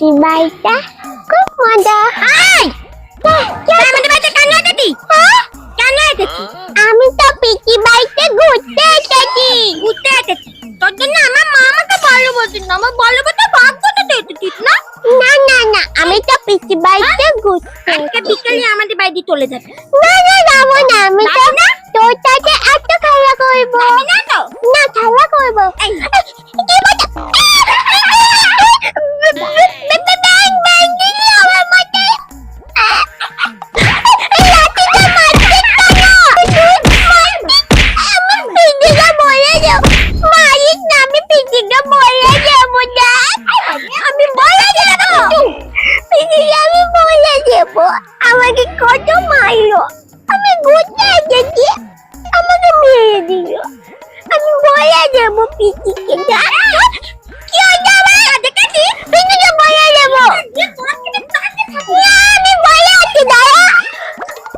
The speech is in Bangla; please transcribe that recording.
পিকি বাড়িটা? খুব মজা। হাই! আমাদের বাড়িতে কেন এসেছি কেন এসেছি আমি তো পিকি বাড়িতে ঘুরতে এসেছি। ঘুরতে এসেছি। তোর জন্য আমার মা আমাকে ভালো বলছিল না। আমার ভালো বলতে ভাগ্যটা তো এসেছিস না? না না না আমি তো পিকি বাড়িতে ঘুরতে আজকে বিকেলে আমাদের বাড়ি চলে যাবে। না না যাব না। আমি তো তোর সাথে এত খেলা করব। না তো? না খেলা করব। আমি বলে যাব না আমি বলে যাব পিদিকে আমি বলে যাব আমাকে কত মারলো। আমি ঘুরতে এসেছি আমাকে মেরে দিল। আমি বলে যাব পিদিকে কি